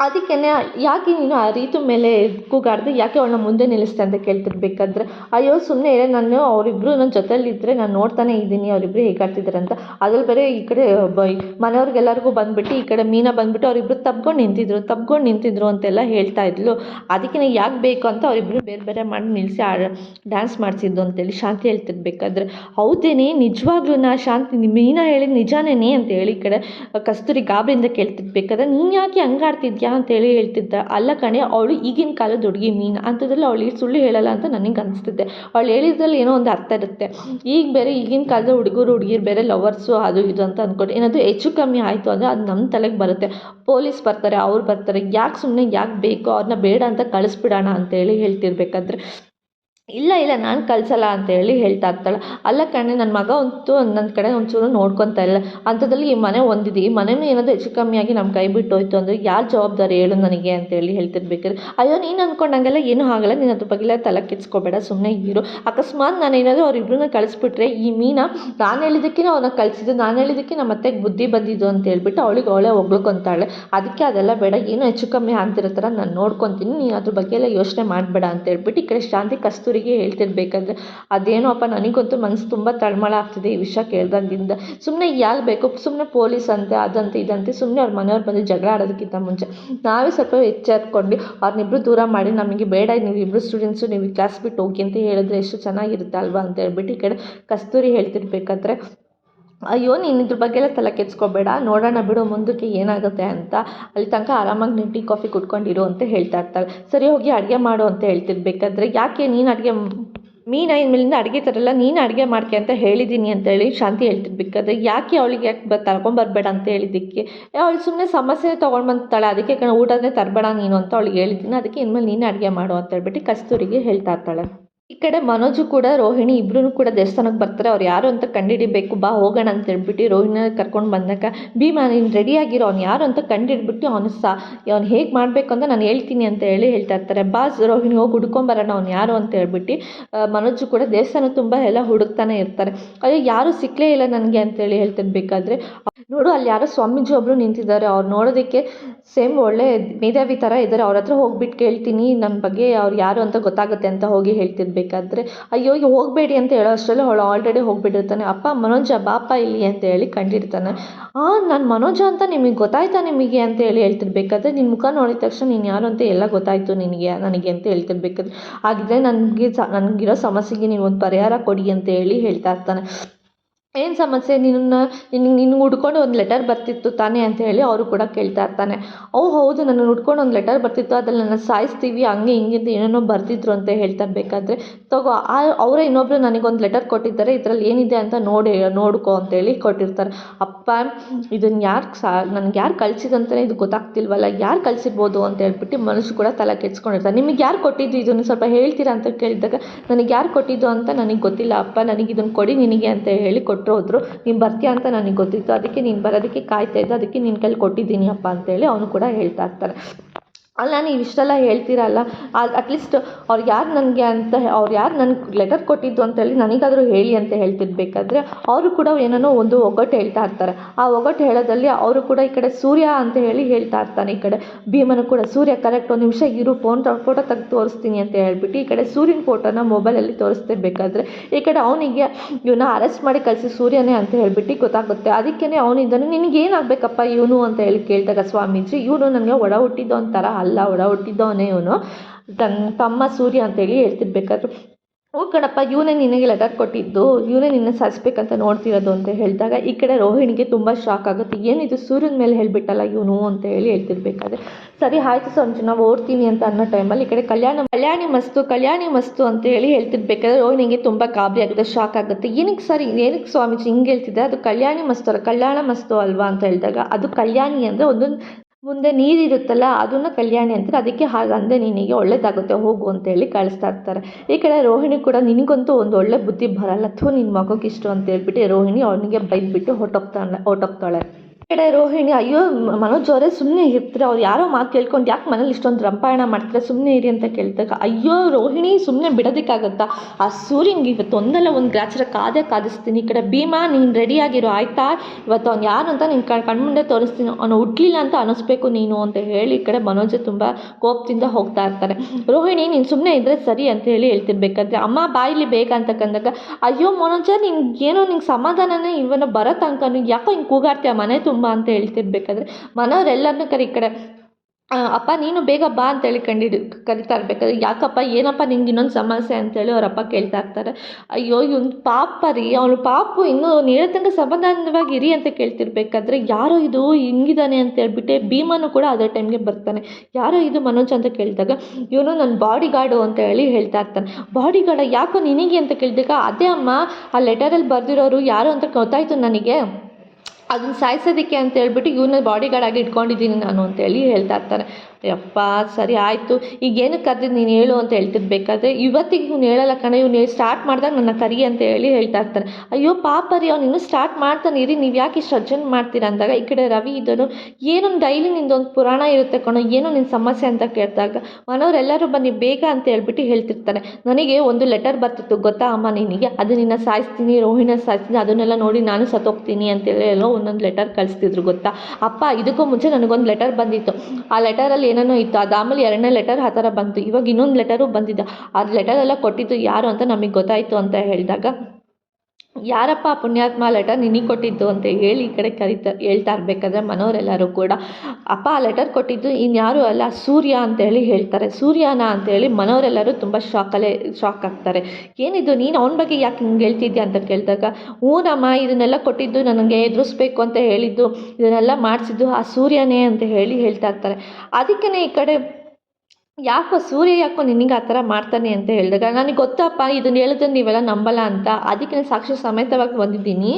ಅದಕ್ಕೇ ಯಾಕೆ ನೀನು ಆ ರೀತು ಮೇಲೆ ಕೂಗಾಡ್ದೆ? ಯಾಕೆ ಅವಳನ್ನ ಮುಂದೆ ನಿಲ್ಲಿಸ್ತೆ ಅಂತ ಕೇಳ್ತಿರ್ಬೇಕಾದ್ರೆ, ಅಯ್ಯೋ ಸುಮ್ಮನೆ ಇರೇ, ನಾನು ಅವರಿಬ್ಬರು ನನ್ನ ಜೊತೆಲಿದ್ದರೆ ನಾನು ನೋಡ್ತಾನೆ ಇದ್ದೀನಿ ಅವರಿಬ್ಬರು ಹೇಗಾಡ್ತಿದ್ದಾರೆ ಅಂತ. ಅದ್ರಲ್ಲಿ ಬೇರೆ ಈ ಕಡೆ, ಬೈ ಮನೆಯವ್ರಿಗೆಲ್ಲರಿಗೂ ಬಂದ್ಬಿಟ್ಟು, ಈ ಕಡೆ ಮೀನಾ ಬಂದ್ಬಿಟ್ಟು ಅವರಿಬ್ಬರು ತಬ್ಕೊಂಡು ನಿಂತಿದ್ರು ತಬ್ಕೊಂಡು ನಿಂತಿದ್ರು ಅಂತೆಲ್ಲ ಹೇಳ್ತಾ ಇದ್ಲು. ಅದಕ್ಕೆ ಯಾಕೆ ಬೇಕು ಅಂತ ಅವರಿಬ್ಬರು ಬೇರೆ ಬೇರೆ ಮಾಡಿ ನಿಲ್ಲಿಸಿ ಆ ಡ್ಯಾನ್ಸ್ ಮಾಡಿಸಿದ್ದು ಅಂತೇಳಿ ಶಾಂತಿ ಹೇಳ್ತಿರ್ಬೇಕಾದ್ರೆ, ಹೌದೇನೆ ನಿಜವಾಗ್ಲೂ ನಾ ಶಾಂತಿ, ಮೀನಾ ಹೇಳಿದ ನಿಜಾನೇನೆ ಅಂತ ಹೇಳಿ ಈ ಕಡೆ ಕಸ್ತೂರಿ ಗಾಬರಿಯಿಂದ ಕೇಳ್ತಿರ್ಬೇಕಾದ್ರೆ, ನೀನು ಯಾಕೆ ಹಂಗೆ ಆಡ್ತಿದ್ಯಾ ಅಂತೇಳಿ ಹೇಳ್ತಿದ್ದ. ಅಲ್ಲ ಕಣೆ, ಅವಳು ಈಗಿನ ಕಾಲದ ಹುಡುಗಿ ಮೀನು. ಅಂಥದ್ರಲ್ಲಿ ಅವಳು ಸುಳ್ಳು ಹೇಳಲ್ಲ ಅಂತ ನನಗೆ ಅನಿಸ್ತಿದ್ದೆ. ಅವಳು ಹೇಳಿದ್ರಲ್ಲಿ ಏನೋ ಒಂದು ಅರ್ಥ ಇರುತ್ತೆ. ಈಗ ಬೇರೆ ಈಗಿನ ಕಾಲದ ಹುಡುಗರು, ಹುಡುಗಿರು ಬೇರೆ ಲವರ್ಸು ಅದು ಇದು ಅಂತ ಅಂದ್ಕೊಂಡು ಏನಾದರೂ ಹೆಚ್ಚು ಕಮ್ಮಿ ಆಯಿತು ಅಂದರೆ ಅದು ನಮ್ಮ ತಲೆಗೆ ಬರುತ್ತೆ. ಪೊಲೀಸ್ ಬರ್ತಾರೆ, ಅವ್ರು ಬರ್ತಾರೆ. ಯಾಕೆ ಸುಮ್ಮನೆ ಯಾಕೆ ಬೇಕು ಅವ್ರನ್ನ ಬೇಡ ಅಂತ ಕಳಿಸ್ಬಿಡೋಣ ಅಂತೇಳಿ ಹೇಳ್ತಿರ್ಬೇಕಾದ್ರೆ. ಇಲ್ಲ ಇಲ್ಲ, ನಾನು ಕಳಿಸಲ್ಲ ಅಂತ ಹೇಳಿ ಹೇಳ್ತಾ ಇರ್ತಾಳೆ. ಅಲ್ಲ ಕಣೆ ನನ್ನ ಮಗ ಅಂತೂ ನನ್ನ ಕಡೆ ಒಂಚೂರು ನೋಡ್ಕೊತಾ ಇಲ್ಲ. ಅಂಥದ್ರಲ್ಲಿ ಈ ಮನೆ ಹೊಂದಿದೆ ಈ ಮನೆನೂ ಏನಾದರೂ ಹೆಚ್ಚು ಕಮ್ಮಿಯಾಗಿ ನಮ್ಮ ಕೈ ಬಿಟ್ಟೋಯ್ತು ಅಂದರೆ ಯಾರು ಜವಾಬ್ದಾರಿ ಹೇಳು ನನಗೆ ಅಂತೇಳಿ ಹೇಳ್ತಿರ್ಬೇಕಾದ್ರೆ ಅಯ್ಯೋ, ನೀನು ಅಂದ್ಕೊಂಡಂಗೆಲ್ಲ ಏನೂ ಆಗಲ್ಲ. ನೀನು ಅದ್ರ ಬಗ್ಗೆ ತಲೆ ಕೆಡಿಸ್ಕೋಬೇಡ ಸುಮ್ಮನೆ ಇರು. ಅಕಸ್ಮಾತ್ ನಾನು ಏನಾದರೂ ಅವ್ರಿಬ್ರನ್ನ ಕಳಿಸ್ಬಿಟ್ರೆ ಈ ಮೀನಾ ನಾನು ಹೇಳಿದ್ದಕ್ಕೆ ಅವ್ರನ್ನ ಕಳಿಸಿದ್ದು, ನಾನು ಹೇಳಿದ್ದಕ್ಕೆ ನಮ್ಮ ಅತ್ತೆಗೆ ಬುದ್ಧಿ ಬಂದಿದ್ದು ಅಂತ ಹೇಳ್ಬಿಟ್ಟು ಅವಳಿಗೆ ಅವಳೇ ಹೊಗ್ಳ್ಕೊಂತಾಳೆ. ಅದಕ್ಕೆ ಅದೆಲ್ಲ ಬೇಡ. ಏನೋ ಹೆಚ್ಚು ಕಮ್ಮಿ ಆಗ್ತಿರೋ ಥರ ನಾನು ನೋಡ್ಕೊತೀನಿ. ನೀನು ಅದ್ರ ಬಗ್ಗೆ ಎಲ್ಲ ಯೋಚನೆ ಮಾಡಬೇಡ ಅಂತ ಹೇಳ್ಬಿಟ್ಟು ಈ ಕಡೆ ಶಾಂತಿ ಕಸ್ತೂರಿಗೆ ಹೇಳ್ತಿರ್ಬೇಕಾದ್ರೆ ಅದೇನೋ ಅಪ್ಪ, ನನಗಂತೂ ಮನಸ್ಸು ತುಂಬ ತಳಮಳ ಆಗ್ತಿದೆ ಈ ವಿಷಯ ಕೇಳ್ದಂಗಿಂದ. ಸುಮ್ಮನೆ ಯಾಕೆ ಬೇಕು? ಸುಮ್ಮನೆ ಪೊಲೀಸ್ ಅಂತೆ, ಅದಂತೆ ಇದಂತೆ ಸುಮ್ಮನೆ ಅವ್ರ ಮನೆಯವ್ರು ಬಂದು ಜಗಳ ಆಡೋದಕ್ಕಿಂತ ಮುಂಚೆ. ನಾವೇ ಸ್ವಲ್ಪ ಎಚ್ಚೆತ್ಕೊಂಡು ಅವ್ರನ್ನಿಬ್ರು ದೂರ ಮಾಡಿ, ನಮಗೆ ಬೇಡ, ನೀವು ಇಬ್ಬರು ಸ್ಟೂಡೆಂಟ್ಸು ನೀವು ಕ್ಲಾಸ್ ಬಿಟ್ಟು ಹೋಗಿ ಅಂತ ಹೇಳಿದ್ರೆ ಎಷ್ಟು ಚೆನ್ನಾಗಿರುತ್ತೆ ಅಲ್ವಾ ಅಂತ ಹೇಳ್ಬಿಟ್ಟು ಈ ಕಡೆ ಕಸ್ತೂರಿ ಹೇಳ್ತಿರ್ಬೇಕಾದ್ರೆ ಅಯ್ಯೋ, ನೀನು ಇದ್ರ ಬಗ್ಗೆ ಎಲ್ಲ ತಲೆ ಕೆಡಿಸ್ಕೋಬೇಡ. ನೋಡೋಣ ಬಿಡು, ಮುಂದಕ್ಕೆ ಏನಾಗುತ್ತೆ ಅಂತ. ಅಲ್ಲಿ ತನಕ ಆರಾಮಾಗಿ ನೀನು ಟೀ, ಕಾಫಿ ಕುಡ್ಕೊಂಡಿರು ಅಂತ ಹೇಳ್ತಾ ಇರ್ತಾಳೆ. ಸರಿ, ಹೋಗಿ ಅಡುಗೆ ಮಾಡು ಅಂತ ಹೇಳ್ತಿರ್ಬೇಕಾದ್ರೆ ಯಾಕೆ ನೀನು ಅಡುಗೆ ಮೀನಾ ಇನ್ಮೇಲಿಂದ ಅಡುಗೆ ತರಲ್ಲ, ನೀನು ಅಡುಗೆ ಮಾಡ್ಕೆ ಅಂತ ಹೇಳಿದ್ದೀನಿ ಅಂತೇಳಿ ಶಾಂತಿ ಹೇಳ್ತಿರ್ಬೇಕಾದ್ರೆ ಯಾಕೆ ಅವಳಿಗೆ ಯಾಕೆ ಬ ತಗೊಂಬರ್ಬೇಡ ಅಂತ ಹೇಳಿದ್ದಕ್ಕೆ? ಅವಳು ಸುಮ್ಮನೆ ಸಮಸ್ಯೆ ತೊಗೊಂಡು ಬಂತಾಳೆ ಅದಕ್ಕೆ ಕಣ, ಊಟನೇ ತರಬೇಡ ನೀನು ಅಂತ ಅವಳಿಗೆ ಹೇಳಿದ್ದೀನಿ. ಅದಕ್ಕೆ ಇನ್ಮೇಲೆ ನೀನು ಅಡುಗೆ ಮಾಡು ಅಂತ ಹೇಳ್ಬಿಟ್ಟು ಕಸ್ತೂರಿಗೆ ಹೇಳ್ತಾ ಇರ್ತಾಳೆ. ಈ ಕಡೆ ಮನೋಜು ಕೂಡ, ರೋಹಿಣಿ ಇಬ್ಬರೂ ಕೂಡ ದೇವಸ್ಥಾನಕ್ಕೆ ಬರ್ತಾರೆ. ಅವ್ರು ಯಾರು ಅಂತ ಕಂಡುಹಿಡಿಬೇಕು ಬಾ ಹೋಗೋಣ ಅಂತ ಹೇಳ್ಬಿಟ್ಟು ರೋಹಿಣಿನ ಕರ್ಕೊಂಡು ಬಂದಾಗ ಭೀಮಾ ನೀನು ಆಗಿರೋ, ಅವ್ನು ಯಾರು ಅಂತ ಕಂಡುಹಿಡ್ಬಿಟ್ಟು ಅವನು ಸಾ, ಅವ್ನು ಹೇಗೆ ಮಾಡಬೇಕು ಅಂತ ನಾನು ಹೇಳ್ತೀನಿ ಅಂತ ಹೇಳಿ ಹೇಳ್ತಾ ಇರ್ತಾರೆ. ಬಾಸ್ ರೋಹಿಣಿ, ಹೋಗಿ ಹುಡ್ಕೊಂಬರೋಣ, ಅವ್ನು ಯಾರು ಅಂತ ಹೇಳ್ಬಿಟ್ಟು ಮನೋಜು ಕೂಡ ದೇವಸ್ಥಾನ ತುಂಬ ಎಲ್ಲ ಹುಡುಕ್ತಾನೆ ಇರ್ತಾರೆ. ಅಯ್ಯೋ, ಯಾರು ಸಿಕ್ಕಲೇ ಇಲ್ಲ ನನಗೆ ಅಂತೇಳಿ ಹೇಳ್ತಿರ್ಬೇಕಾದ್ರೆ, ನೋಡು ಅಲ್ಲಿ ಯಾರೋ ಸ್ವಾಮೀಜಿ ಒಬ್ಬರು ನಿಂತಿದ್ದಾರೆ. ಅವ್ರು ನೋಡೋದಕ್ಕೆ ಸೇಮ್ ಒಳ್ಳೆ ಮೇಧಾವಿ ಥರ ಇದ್ದಾರೆ ಅವ್ರ ಹತ್ರ ಹೋಗ್ಬಿಟ್ಟು ಕೇಳ್ತೀನಿ ನನ್ನ ಬಗ್ಗೆ ಅವ್ರು ಯಾರು ಅಂತ ಗೊತ್ತಾಗುತ್ತೆ ಅಂತ ಹೋಗಿ ಹೇಳ್ತಿರ್ಬೇಕಾದ್ರೆ ಅಯ್ಯೋ ಹೋಗಬೇಡಿ ಅಂತ ಹೇಳೋ ಅಷ್ಟರಲ್ಲಿ ಅವಳು ಆಲ್ರೆಡಿ ಹೋಗ್ಬಿಟ್ಟಿರ್ತಾನೆ. ಅಪ್ಪ ಮನೋಜ, ಬಾಪ ಇಲ್ಲಿ ಅಂತ ಹೇಳಿ ಕಂಡಿರ್ತಾನೆ. ಹಾಂ ನಾನು ಮನೋಜ ಅಂತ ನಿಮಗೆ ಗೊತ್ತಾಯ್ತಾ ನಿಮಗೆ? ಅಂತ ಹೇಳಿ ಹೇಳ್ತಿರ್ಬೇಕಾದ್ರೆ ನಿಮ್ಮ ಮುಖ ನೋಡಿದ ತಕ್ಷಣ ನೀನು ಯಾರು ಅಂತ ಎಲ್ಲ ಗೊತ್ತಾಯಿತು ನಿನಗೆ, ನನಗೆ ಅಂತ ಹೇಳ್ತಿರ್ಬೇಕಾದ್ರೆ ಹಾಗಿದ್ರೆ ನನಗೆ ಸ, ನನಗಿರೋ ಸಮಸ್ಯೆಗೆ ನೀವು ಒಂದು ಪರಿಹಾರ ಕೊಡಿ ಅಂತ ಹೇಳಿ ಹೇಳ್ತಾ ಇರ್ತಾನೆ. ಏನು ಸಮಸ್ಯೆ? ನಿನ್ನ ನಿನ್ಗೆ ನಿನ್ಗೆ ಹುಡ್ಕೊಂಡು ಒಂದು ಲೆಟರ್ ಬರ್ತಿತ್ತು ತಾನೇ ಅಂತ ಹೇಳಿ ಅವರು ಕೂಡ ಕೇಳ್ತಾ ಇರ್ತಾನೆ. ಓ, ಹೌದು ನನ್ನ ಹುಡ್ಕೊಂಡು ಒಂದು ಲೆಟರ್ ಬರ್ತಿತ್ತು, ಅದ್ರಲ್ಲಿ ನನ್ನ ಸಾಯಿಸ್ತೀವಿ, ಹಂಗೆ ಹಿಂಗೆ ಏನೇನೋ ಬರ್ತಿದ್ರು ಅಂತ ಹೇಳ್ತಾ ಇರಬೇಕಾದ್ರೆ ತಗೋ, ಆ, ಅವರೇ ಇನ್ನೊಬ್ಬರು ನನಗೊಂದು ಲೆಟರ್ ಕೊಟ್ಟಿದ್ದಾರೆ, ಇದರಲ್ಲಿ ಏನಿದೆ ಅಂತ ನೋಡಿ, ನೋಡ್ಕೊ ಅಂತೇಳಿ ಕೊಟ್ಟಿರ್ತಾರೆ. ಅಪ್ಪ ಇದನ್ನು ಯಾರು ಸಾ, ನನಗೆ ಯಾರು ಕಳಿಸಿದಂತಲೇ ಇದು ಗೊತ್ತಾಗ್ತಿಲ್ವಲ್ಲ, ಯಾರು ಕಳಿಸಿರ್ಬೋದು ಅಂತ ಹೇಳ್ಬಿಟ್ಟು ಮನಸ್ಸು ಕೂಡ ತಲೆ ಕೆಡ್ಸ್ಕೊಂಡಿರ್ತಾರೆ. ನಿಮಗೆ ಯಾರು ಕೊಟ್ಟಿದ್ದು ಇದನ್ನು ಸ್ವಲ್ಪ ಹೇಳ್ತೀರಾ ಅಂತ ಕೇಳಿದಾಗ, ನನಗೆ ಯಾರು ಕೊಟ್ಟಿದ್ದು ಅಂತ ನನಗೆ ಗೊತ್ತಿಲ್ಲ, ಅಪ್ಪ, ನನಗೆ ಇದನ್ನು ಕೊಡಿ ನಿನಗೆ ಅಂತ ಹೇಳಿ ಕೊಟ್ಟರು ಹೋದ್ರು ನೀನು ಬರ್ತೀಯ ಅಂತ ನನಗೆ ಗೊತ್ತಿತ್ತು. ಅದಕ್ಕೆ ನೀನು ಬರೋದಕ್ಕೆ ಕಾಯ್ತಾ ಇದ್ದೆ. ಅದಕ್ಕೆ ನಿನ್ನ ಕೈಲಿ ಕೊಟ್ಟಿದ್ದೀನಿ ಅಪ್ಪ ಅಂತೇಳಿ ಅವನು ಕೂಡ ಹೇಳ್ತಾ ಅಲ್ಲ, ನೀವು ಇಷ್ಟೆಲ್ಲ ಹೇಳ್ತೀರಲ್ಲ. ಅಟ್ಲೀಸ್ಟ್ ಅವ್ರು ಯಾರು ನನಗೆ ಅಂತ ಅವ್ರು ಯಾರು ನನಗೆ ಲೆಟರ್ ಕೊಟ್ಟಿದ್ದು ಅಂತೇಳಿ ನನಗಾದರೂ ಹೇಳಿ ಅಂತ ಹೇಳ್ತಿರ್ಬೇಕಾದ್ರೆ ಅವರು ಕೂಡ ಏನೇನೋ ಒಂದು ಒಗ್ಗಟ್ಟು ಹೇಳ್ತಾ ಇರ್ತಾರೆ. ಆ ಒಗ್ಗಟ್ಟು ಹೇಳೋದಲ್ಲಿ ಅವರು ಕೂಡ ಈ ಕಡೆ ಸೂರ್ಯ ಅಂತ ಹೇಳಿ ಹೇಳ್ತಾ ಇರ್ತಾನೆ ಈ ಕಡೆ. ಭೀಮನು ಕೂಡ, ಸೂರ್ಯ ಕರೆಕ್ಟ್ ಒಂದು ನಿಮಿಷ ಇರು ಫೋನ್ ಫೋಟೋ ತೆಗೆದು ತೋರಿಸ್ತೀನಿ ಅಂತ ಹೇಳ್ಬಿಟ್ಟು ಈ ಕಡೆ ಸೂರ್ಯನ ಫೋಟೋನ ಮೊಬೈಲಲ್ಲಿ ತೋರಿಸ್ತಿರ್ಬೇಕಾದ್ರೆ ಈ ಕಡೆ ಅವನಿಗೆ ಇವನ್ನ ಅರೆಸ್ಟ್ ಮಾಡಿ ಕಳಿಸಿ ಸೂರ್ಯನೇ ಅಂತ ಹೇಳ್ಬಿಟ್ಟು ಗೊತ್ತಾಗುತ್ತೆ. ಅದಕ್ಕೇ ಅವನಿದ್ದಾನೆ ನಿನಗೇನಾಗಬೇಕಪ್ಪ ಇವನು? ಅಂತ ಹೇಳಿ ಕೇಳಿದಾಗ ಸ್ವಾಮೀಜಿ, ಇವನು ನನಗೆ ಒಡ ಹುಟ್ಟಿದ್ದು ಒಂಥರ ಅಲ್ಲ ಒಡ ಹುಟ್ಟಿದ್ದವನೇ ಇವನು. ತನ್ನ ತಮ್ಮ ಸೂರ್ಯ ಅಂತೇಳಿ ಹೇಳ್ತಿರ್ಬೇಕಾದ್ರು ಹ್ಞೂ ಕಣಪ್ಪ, ಇವನೇ ನಿನಗೆ ಲೆಟರ್ ಕೊಟ್ಟಿದ್ದು, ಇವನೇ ನಿನ್ನ ಸಾಯಿಸ್ಬೇಕಂತ ನೋಡ್ತಿರೋದು ಅಂತ ಹೇಳಿದಾಗ, ಈ ಕಡೆ ರೋಹಿಣಿಗೆ ತುಂಬ ಶಾಕ್ ಆಗುತ್ತೆ. ಏನಿದು, ಸೂರ್ಯನ ಮೇಲೆ ಹೇಳಿಬಿಟ್ಟಲ್ಲ ಇವನು ಅಂತ ಹೇಳಿ ಹೇಳ್ತಿರ್ಬೇಕಾದ್ರೆ, ಸರಿ ಆಯ್ತು ಸಂಜು ನಾವು ಓಡ್ತೀನಿ ಅಂತ ಅನ್ನೋ ಟೈಮಲ್ಲಿ ಈ ಕಡೆ ಕಲ್ಯಾಣ, ಕಲ್ಯಾಣಿ ಮಸ್ತು ಕಲ್ಯಾಣಿ ಮಸ್ತು ಅಂತ ಹೇಳಿ ಹೇಳ್ತಿರ್ಬೇಕಾದ್ರೆ, ರೋಹಿಣಿಗೆ ತುಂಬ ಗಾಬರಿ ಆಗುತ್ತೆ ಶಾಕ್ ಆಗುತ್ತೆ. ಏನಕ್ಕೆ ಸರಿ, ಏನಕ್ಕೆ ಸ್ವಾಮೀಜಿ ಹಿಂಗೆ ಹೇಳ್ತಿದ್ದೆ? ಅದು ಕಲ್ಯಾಣಿ ಮಸ್ತು ಅಲ್ಲ ಕಲ್ಯಾಣ ಮಸ್ತು ಅಲ್ವಾ ಅಂತ ಹೇಳಿದಾಗ, ಅದು ಕಲ್ಯಾಣಿ ಅಂದರೆ ಒಂದು ಮುಂದೆ ನೀರಿರುತ್ತಲ್ಲ ಅದನ್ನು ಕಲ್ಯಾಣಿ ಅಂತಾರೆ. ಅದಕ್ಕೆ ಹಾಗಂದೆ ನಿನಗೆ ಒಳ್ಳೇದಾಗುತ್ತೆ, ಹೋಗು ಅಂತೇಳಿ ಕಳಿಸ್ತಾ ಇರ್ತಾರೆ. ಈ ಕಡೆ ರೋಹಿಣಿ ಕೂಡ ನಿನಗಂತೂ ಒಂದು ಒಳ್ಳೆ ಬುದ್ಧಿ ಬರಲ್ಲ. ಥೂ ನಿನ್ನ ಮಗಕ್ಕೆ ಇಷ್ಟು ಅಂತ ಹೇಳ್ಬಿಟ್ಟು ರೋಹಿಣಿ ಅವನಿಗೆ ಬೈದ್ಬಿಟ್ಟು ಹೊರ್ಟೋಗ್ತಾನೆ ಹೊರ್ಟೋಗ್ತಾಳೆ. ಕಡೆ ರೋಹಿಣಿ, ಅಯ್ಯೋ ಮನೋಜ್ ಅವರೇ ಸುಮ್ಮನೆ ಇರ್ತಾರೆ? ಅವ್ರು ಯಾರೋ ಮಾತು ಕೇಳ್ಕೊಂಡು ಯಾಕೆ ಮನೇಲಿ ಇಷ್ಟೊಂದು ರಂಪಾಯಣ ಮಾಡ್ತಾರೆ? ಸುಮ್ಮನೆ ಇರಿ ಅಂತ ಕೇಳ್ತಾಗ ಅಯ್ಯೋ, ರೋಹಿಣಿ ಸುಮ್ಮನೆ ಬಿಡೋದಕ್ಕಾಗತ್ತಾ? ಆ ಸೂರ್ಯಂಗೆ ಇವತ್ತು ಒಂದಲ್ಲ ಒಂದು ಗ್ರಾಚಾರ ಕಾದೆ ಕಾದಿಸ್ತೀನಿ. ಈ ಕಡೆ ಭೀಮಾ, ನೀನು ರೆಡಿಯಾಗಿರೋ ಆಯ್ತಾ? ಇವತ್ತು ಅವ್ನು ಯಾರು ಅಂತ ನಿನ್ನ ಕಣ್, ಕಣ್ಮುಂದೆ ತೋರಿಸ್ತೀನಿ. ಅವನು ಹುಟ್ಲಿಲ್ಲ ಅಂತ ಅನ್ನಿಸ್ಬೇಕು ನೀನು ಅಂತ ಹೇಳಿ ಈ ಕಡೆ ಮನೋಜ್ ತುಂಬ ಕೋಪದಿಂದ ಹೋಗ್ತಾ ಇರ್ತಾರೆ. ರೋಹಿಣಿ, ನೀನು ಸುಮ್ಮನೆ ಇದ್ದರೆ ಸರಿ ಅಂತ ಹೇಳಿ ಹೇಳ್ತಿರ್ಬೇಕಾದ್ರೆ, ಅಮ್ಮ ಬಾಯಿಲಿ ಬೇಗ ಅಂತ ಕಂದಾಗ, ಅಯ್ಯೋ, ಮನೋಜ ನಿನ್ಗೆ ಏನೋ ನಿಂಗೆ ಸಮಾಧಾನನೇ ಇವನ ಬರೋ ತನಕ, ನೀನು ಯಾಕೋ ಹಿಂಗೆ ಕೂಗಾಡ್ತೀಯ? ಮನೆ ತುಂಬ ಅಂತ ಹೇಳ್ತಿರ್ಬೇಕಾದ್ರೆ ಮನೆಯವರೆಲ್ಲರನ್ನೂ ಕರಿ ಈ ಕಡೆ ಅಪ್ಪ ನೀನು ಬೇಗ ಬಾ ಅಂತೇಳಿ ಕಂಡಿಡಿ, ಕರಿತಾ ಇರ್ಬೇಕಾದ್ರೆ, ಯಾಕಪ್ಪ, ಏನಪ್ಪ ನಿಂಗೆ ಇನ್ನೊಂದು ಸಮಸ್ಯೆ? ಅಂತೇಳಿ ಅವರಪ್ಪ ಕೇಳ್ತಾ ಇರ್ತಾರೆ. ಅಯ್ಯೋ, ಇವನು ಪಾಪ ರೀ, ಅವನು ಪಾಪು, ಇನ್ನೂ ತನಕ ಸಮಾಧಾನವಾಗಿ ಇರಿ ಅಂತ ಕೇಳ್ತಿರ್ಬೇಕಾದ್ರೆ, ಯಾರೋ ಇದು ಹಿಂಗಿದ್ದಾನೆ ಅಂತ ಹೇಳ್ಬಿಟ್ಟೆ ಭೀಮನು ಕೂಡ ಅದೇ ಟೈಮ್ಗೆ ಬರ್ತಾನೆ. ಯಾರೋ ಇದು ಮನೋಜ್ ಅಂತ ಕೇಳಿದಾಗ, ಇವನು ನನ್ನ ಬಾಡಿ ಗಾರ್ಡು ಅಂತ ಹೇಳಿ ಹೇಳ್ತಾ ಇರ್ತಾನೆ. ಬಾಡಿ ಗಾರ್ಡ ಯಾಕೋ ನಿನಗೆ? ಅಂತ ಕೇಳಿದಾಗ, ಅದೇ ಅಮ್ಮ, ಆ ಲೆಟರಲ್ಲಿ ಬರೆದಿರೋರು ಯಾರು ಅಂತ ಗೊತ್ತಾಯ್ತು ನನಗೆ? ಅದನ್ನ ಸಾಯಿಸೋದಕ್ಕೆ ಅಂತ ಹೇಳ್ಬಿಟ್ಟು ಇವನ್ನ ಬಾಡಿಗಾರ್ಡ್ ಆಗಿ ಇಟ್ಕೊಂಡಿದ್ದೀನಿ ನಾನು ಅಂತೇಳಿ ಹೇಳ್ತಾ ಇರ್ತಾರೆ. ಯಪ್ಪ, ಸರಿ ಆಯಿತು. ಈಗ ಏನಕ್ಕೆ ಕರೆದಿದ್ದು ನೀನು ಹೇಳು ಅಂತ ಹೇಳ್ತಿರ್ಬೇಕಾದ್ರೆ ಇವತ್ತಿಗೆ ಇವ್ನು ಹೇಳಲ್ಲ ಕಣ, ಇವ್ನು ಸ್ಟಾರ್ಟ್ ಮಾಡಿದಾಗ ನನ್ನ ಕರಿ ಅಂತ ಹೇಳಿ ಹೇಳ್ತಾ ಇರ್ತಾನೆ. ಅಯ್ಯೋ ಪಾಪ ರೀ, ಅವ್ನು ಇನ್ನೂ ಸ್ಟಾರ್ಟ್ ಮಾಡ್ತಾನೆ ಇರಿ, ನೀವು ಯಾಕೆ ಇಷ್ಟು ಅರ್ಜೆಂಟ್ ಮಾಡ್ತೀರಾ ಅಂದಾಗ, ಈ ಕಡೆ ರವಿ ಇದ್ದನು ಏನೊಂದು ಡೈಲಿ ನಿಂದೊಂದು ಪುರಾಣ ಇರುತ್ತೆ ಕಣೋ, ಏನೋ ನಿನ್ನ ಸಮಸ್ಯೆ ಅಂತ ಕೇಳಿದಾಗ ಮನೋರೆಲ್ಲರೂ ಬನ್ನಿ, ಬೇಗ ಅಂತ ಹೇಳ್ಬಿಟ್ಟು ಹೇಳ್ತಿರ್ತಾನೆ. ನನಗೆ ಒಂದು ಲೆಟರ್ ಬರ್ತಿತ್ತು, ಗೊತ್ತಾ ಅಮ್ಮ ನಿನಗೆ? ಅದು ನಿನ್ನ ಸಾಯಿಸ್ತೀನಿ, ರೋಹಿಣ ಸಾಯಿಸ್ತೀನಿ, ಅದನ್ನೆಲ್ಲ ನೋಡಿ ನಾನು ಸತ್ತೋಗ್ತೀನಿ ಅಂತೇಳಿ ಎಲ್ಲೋ ಒಂದೊಂದು ಲೆಟರ್ ಕಳಿಸ್ತಿದ್ರು, ಗೊತ್ತಾ? ಅಪ್ಪ, ಇದಕ್ಕೂ ಮುಂಚೆ ನನಗೊಂದು ಲೆಟರ್ ಬಂದಿತ್ತು. ಆ ಲೆಟರಲ್ಲಿ ಏನೇನೋ ಇತ್ತು ಅದಾದಮೇಲೆ ಎರಡನೇ ಲೆಟರ್ ಆ ಥರ ಬಂತು. ಇವಾಗ ಇನ್ನೊಂದು ಲೆಟರು ಬಂದಿದೆ. ಆ ಲೆಟರೆಲ್ಲ ಕೊಟ್ಟಿದ್ದು ಯಾರು ಅಂತ ನಮಗೆ ಗೊತ್ತಾಯಿತು ಅಂತ ಹೇಳಿದಾಗ ಯಾರಪ್ಪ ಪುಣ್ಯಾತ್ಮ ಲೆಟರ್ ನಿನಗೆ ಕೊಟ್ಟಿದ್ದು ಅಂತ ಹೇಳಿ ಈ ಕಡೆ ಕರಿತಾ, ಹೇಳ್ತಾ ಇರಬೇಕಾದ್ರೆ ಮನೋರೆಲ್ಲರೂ ಕೂಡ, ಅಪ್ಪ ಆ ಲೆಟರ್ ಕೊಟ್ಟಿದ್ದು ಇನ್ಯಾರು ಅಲ್ಲ, ಸೂರ್ಯ ಅಂತೇಳಿ ಹೇಳ್ತಾರೆ. ಸೂರ್ಯನ ಅಂತೇಳಿ ಮನೋರೆಲ್ಲರೂ ತುಂಬ ಶಾಕಲ್ಲೇ ಶಾಕ್ ಆಗ್ತಾರೆ. ಏನಿದು, ನೀನು ಅವನ ಬಗ್ಗೆ ಯಾಕೆ ಹಿಂಗೆ ಹೇಳ್ತಿದ್ಯಾ? ಅಂತ ಕೇಳಿದಾಗ ಹ್ಞೂನಮ್ಮ ಇದನ್ನೆಲ್ಲ ಕೊಟ್ಟಿದ್ದು ನನಗೆ ಎದುರಿಸ್ಬೇಕು ಅಂತ ಹೇಳಿದ್ದು, ಇದನ್ನೆಲ್ಲ ಮಾಡಿಸಿದ್ದು ಆ ಸೂರ್ಯನೇ ಅಂತ ಹೇಳಿ ಹೇಳ್ತಾ ಇರ್ತಾರೆ. ಅದಕ್ಕೇ ಈ ಕಡೆ ಯಾಕೋ ಸೂರ್ಯ ಯಾಕೋ ನಿನಗೆ ಆ ಥರ ಮಾಡ್ತಾನೆ ಅಂತ ಹೇಳಿದಾಗ, ನನಗೆ ಗೊತ್ತಪ್ಪ ಇದನ್ನ ಹೇಳಿದ್ರೆ ನೀವೆಲ್ಲ ನಂಬಲ್ಲ ಅಂತ. ಅದಕ್ಕೆ ಸಾಕ್ಷಿ ಸಮೇತವಾಗಿ ಬಂದಿದ್ದೀನಿ.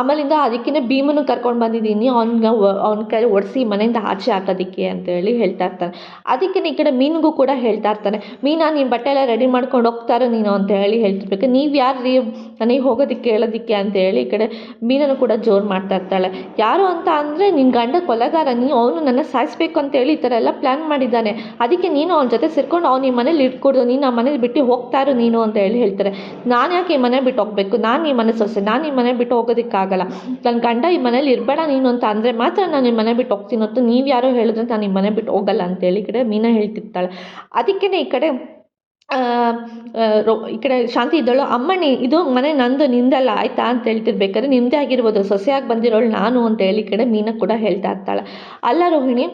ಆಮೇಲಿಂದ ಅದಕ್ಕೆ ಭೀಮನ್ನು ಕರ್ಕೊಂಡು ಬಂದಿದ್ದೀನಿ. ಅವ್ನ ಅವ್ನ ಕೈ ಒಡಿಸಿ ಮನೆಯಿಂದ ಆಚೆ ಹಾಕೋದಕ್ಕೆ ಅಂತೇಳಿ ಹೇಳ್ತಾ ಇರ್ತಾನೆ. ಅದಕ್ಕೆ ಈ ಕಡೆ ಮೀನಿಗೂ ಕೂಡ ಹೇಳ್ತಾ ಇರ್ತಾನೆ. ಮೀನಾ ನಿಮ್ಮ ಬಟ್ಟೆ ಎಲ್ಲ ರೆಡಿ ಮಾಡ್ಕೊಂಡು ಹೋಗ್ತಾರೆ ನೀನು ಅಂತ ಹೇಳಿ ಹೇಳ್ತಿರ್ಬೇಕು. ನೀವು ಯಾರು ರೀ? ನನಗೆ ಹೋಗೋದಕ್ಕೆ, ಹೇಳೋದಕ್ಕೆ ಅಂತ ಹೇಳಿ ಈ ಕಡೆ ಮೀನನ್ನು ಕೂಡ ಜೋರು ಮಾಡ್ತಾ ಇರ್ತಾಳೆ. ಯಾರು ಅಂತ ಅಂದರೆ ನಿನ್ನ ಗಂಡ ಕೊಲೆಗಾರ. ನೀ, ಅವನು ನನ್ನ ಸಾಯಿಸ್ಬೇಕು ಅಂತೇಳಿ ಈ ಥರ ಎಲ್ಲ ಪ್ಲ್ಯಾನ್ ಮಾಡಿದ್ದಾನೆ. ಅದಕ್ಕೆ ನೀನು ಅವ್ನ ಜೊತೆ ಸೇರ್ಕೊಂಡು ಅವ್ನು ಈ ಮನೇಲಿ ಇಟ್ಕೊಡ್ದು ನೀನು ಆ ಮನೇಲಿ ಬಿಟ್ಟು ಹೋಗ್ತಾರು ನೀನು ಅಂತ ಹೇಳಿ ಹೇಳ್ತಾರೆ. ನಾನು ಯಾಕೆ ಈ ಮನೆ ಬಿಟ್ಟು ಹೋಗಬೇಕು? ನಾನು ಈ ಮನೆ ಸೊಸೆ, ನಾನು ಈ ಮನೆ ಬಿಟ್ಟು ಹೋಗೋದಕ್ಕಾಗಲ್ಲ ನನ್ನ ಗಂಡ ಈ ಮನೇಲಿ ಇರಬೇಡ ನೀನು ಅಂತ ಅಂದರೆ ಮಾತ್ರ ನಾನು ಈ ಮನೆ ಬಿಟ್ಟು ಹೋಗ್ತೀನಿ ಅಂತ ನೀವು ಯಾರೋ ಹೇಳಿದ್ರೆ ನಾನು ಈ ಮನೆ ಬಿಟ್ಟು ಹೋಗಲ್ಲ ಅಂತೇಳಿ ಕಡೆ ಮೀನ ಹೇಳ್ತಿರ್ತಾಳೆ. ಅದಕ್ಕೇ ಈ ಕಡೆ ಈ ಕಡೆ ಶಾಂತಿ ಇದ್ದಳು, ಅಮ್ಮಣ್ಣಿ, ಇದು ಮನೆ ನಂದು, ನಿಂದಲ್ಲ ಆಯಿತಾ? ಅಂತ ಹೇಳ್ತಿರ್ಬೇಕಾದ್ರೆ ನಿಮ್ಮದೇ ಆಗಿರ್ಬೋದು, ಸೊಸೆಯಾಗಿ ಬಂದಿರೋಳು ನಾನು ಅಂತ ಹೇಳಿ ಈ ಕಡೆ ಮೀನ ಕೂಡ ಹೇಳ್ತಾ ಇರ್ತಾಳೆ. ಅಲ್ಲ ರೋಹಿಣಿ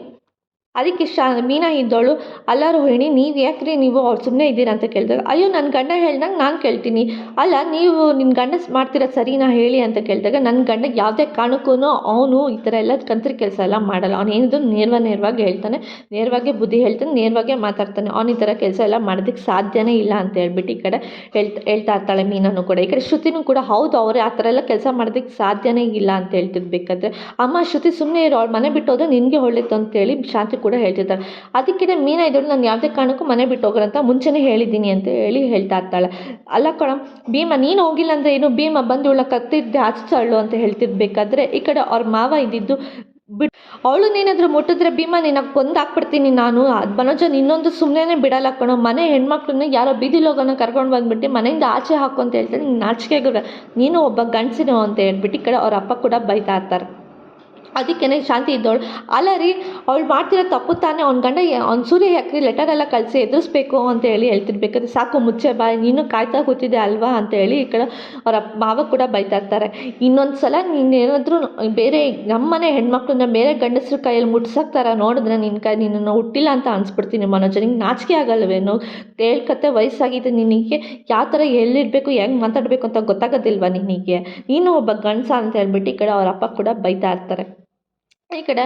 ಅದಕ್ಕೆ ಶಾ, ಮೀನಾ ಇದ್ದವಳು ಅಲ್ಲ ರೋಹಿಣಿ ನೀವು ಯಾಕ್ರಿ ನೀವು ಅವ್ರು ಸುಮ್ಮನೆ ಇದ್ದೀರಾ ಅಂತ ಕೇಳಿದಾಗ, ಅಯ್ಯೋ ನನ್ನ ಗಂಡ ಹೇಳ್ದಂಗೆ ನಾನು ಕೇಳ್ತೀನಿ. ಅಲ್ಲ, ನೀವು ನಿಮ್ಮ ಗಂಡ ಮಾಡ್ತಿರೋ ಸರಿನಾ ಹೇಳಿ ಅಂತ ಕೇಳಿದಾಗ ನನ್ನ ಗಂಡ ಯಾವುದೇ ಕಾರಣಕ್ಕೂ ಅವನು ಈ ಥರ ಎಲ್ಲ ಕಂತ್ರಿ ಕೆಲಸ ಎಲ್ಲ ಮಾಡಲ್ಲ. ಅವನು ಏನಿದ್ರು ನೇರ್ವ ನೇರವಾಗಿ ಹೇಳ್ತಾನೆ, ನೇರವಾಗಿ ಬುದ್ಧಿ ಹೇಳ್ತಾನೆ, ನೇರವಾಗೇ ಮಾತಾಡ್ತಾನೆ. ಅವ್ನು ಈ ಥರ ಕೆಲಸ ಎಲ್ಲ ಮಾಡೋದಕ್ಕೆ ಸಾಧ್ಯನೇ ಇಲ್ಲ ಅಂತ ಹೇಳ್ಬಿಟ್ಟು ಈ ಕಡೆ ಹೇಳ್ತಾ ಹೇಳ್ತಾ ಇರ್ತಾಳೆ ಮೀನನ್ನು ಕೂಡ. ಈ ಕಡೆ ಶ್ರುತಿನೂ ಕೂಡ, ಹೌದು, ಅವರೇ ಆ ಥರ ಎಲ್ಲ ಕೆಲಸ ಮಾಡೋದಕ್ಕೆ ಸಾಧ್ಯನೇ ಇಲ್ಲ ಅಂತ ಹೇಳ್ತಿರ್ಬೇಕಾದ್ರೆ ಅಮ್ಮ, ಶ್ರುತಿ ಸುಮ್ಮನೆ ಇರೋ, ಅವ್ಳು ಮನೆ ಬಿಟ್ಟು ಹೋದ್ರೆ ನಿನಗೆ ಒಳ್ಳೇದು ಅಂತೇಳಿ ಶಾಂತಿ ಕೂಡ ಹೇಳ್ತಿರ್ತಾಳೆ. ಅದಕ್ಕೆ ಮೀನಾ ಇದ್ರು ನಾನು ಯಾವುದೇ ಕಾರಣಕ್ಕೂ ಮನೆ ಬಿಟ್ಟು ಹೋಗೋರಂತ ಮುಂಚೆನೇ ಹೇಳಿದ್ದೀನಿ ಅಂತ ಹೇಳಿ ಹೇಳ್ತಾ ಇರ್ತಾಳೆ. ಅಲ್ಲ ಕಣ, ಭೀಮ ನೀನು ಹೋಗಿಲ್ಲ ಅಂದರೆ ಏನು? ಭೀಮ ಬಂದು ಇವಳ ಕತ್ತಿದ್ದೆ ಹಚ್ಚಾಳು ಅಂತ ಹೇಳ್ತಿರ್ಬೇಕಾದ್ರೆ ಈ ಕಡೆ ಅವ್ರ ಮಾವ ಇದ್ದಿದ್ದು ಬಿಟ್ ಅವಳು ನೀನಾದರೂ ಮುಟ್ಟಿದ್ರೆ ಭೀಮ ನಿನ್ನ ಕೊಂದಾಕ್ಬಿಡ್ತೀನಿ ನಾನು. ಅದು ಮನೋಜ ಇನ್ನೊಂದು ಸುಮ್ಮನೆ ಬಿಡಲ್ಲ ಕಣ. ಮನೆ ಹೆಣ್ಮಕ್ಳನ್ನ ಯಾರೋ ಬೀದಿ ಲೋಗನ ಕರ್ಕೊಂಡು ಬಂದ್ಬಿಟ್ಟು ಮನೆಯಿಂದ ಆಚೆ ಹಾಕು ಅಂತ ಹೇಳ್ತಾರೆ ನೀನು ನೀನು ಒಬ್ಬ ಗಂಡಸಿನೋ ಅಂತ ಹೇಳ್ಬಿಟ್ಟು ಈ ಕಡೆ ಅವ್ರ ಅಪ್ಪ ಕೂಡ ಬೈತಾ ಇರ್ತಾರೆ. ಅದಕ್ಕೇ ಶಾಂತಿ ಇದ್ದವಳು. ಅಲ್ಲ ರೀ, ಅವಳು ಮಾಡ್ತಿರೋ ತಪ್ಪು ತಾನೇ, ಅವ್ನ ಗಂಡ ಅವ್ನ ಸೂರ್ಯ ಯಾಕ್ರಿ ಲೆಟರ್ ಎಲ್ಲ ಕಳಿಸಿ ಎದುರಿಸ್ಬೇಕು ಅಂತ ಹೇಳಿ ಹೇಳ್ತಿರ್ಬೇಕಾದ್ರೆ ಸಾಕು ಮುಚ್ಚೆ ಬಾ ನೀನು ಕಾಯ್ತಾ ಕೂತಿದ್ದೆ ಅಲ್ವಾ ಅಂತ ಹೇಳಿ ಈ ಕಡೆ ಅವರ ಮಾವ ಕೂಡ ಬೈತಾ ಇರ್ತಾರೆ. ಇನ್ನೊಂದು ಸಲ ನೀನೇನಾದರೂ ಬೇರೆ ನಮ್ಮನೆ ಹೆಣ್ಮಕ್ಳನ್ನ ಬೇರೆ ಗಂಡಸ್ರ ಕೈಯಲ್ಲಿ ಮುಟ್ಸಾಕ್ತಾರ ನೋಡಿದ್ರೆ ನಿನ್ನ ಕೈ, ನಿನ್ನನ್ನು ಹುಟ್ಟಿಲ್ಲ ಅಂತ ಅನ್ಸ್ಬಿಡ್ತೀನಿ ಮನೋಜ, ನಿಂಗೆ ನಾಚಿಕೆ ಆಗಲ್ವೇನೋ ಕೇಳ್ಕತ್ತೆ ವಯಸ್ಸಾಗಿದೆ ನಿನಗೆ. ಯಾವ ಥರ ಎಲ್ಲಿರಬೇಕು, ಹೆಂಗೆ ಮಾತಾಡಬೇಕು ಅಂತ ಗೊತ್ತಾಗೋದಿಲ್ವಾ ನಿನಗೆ? ನೀನು ಒಬ್ಬ ಗಂಡಸ ಅಂತ ಹೇಳ್ಬಿಟ್ಟು ಈ ಕಡೆ ಅವ್ರ ಅಪ್ಪ ಕೂಡ ಬೈತಾ ಇರ್ತಾರೆ. ಈ ಕಡೆ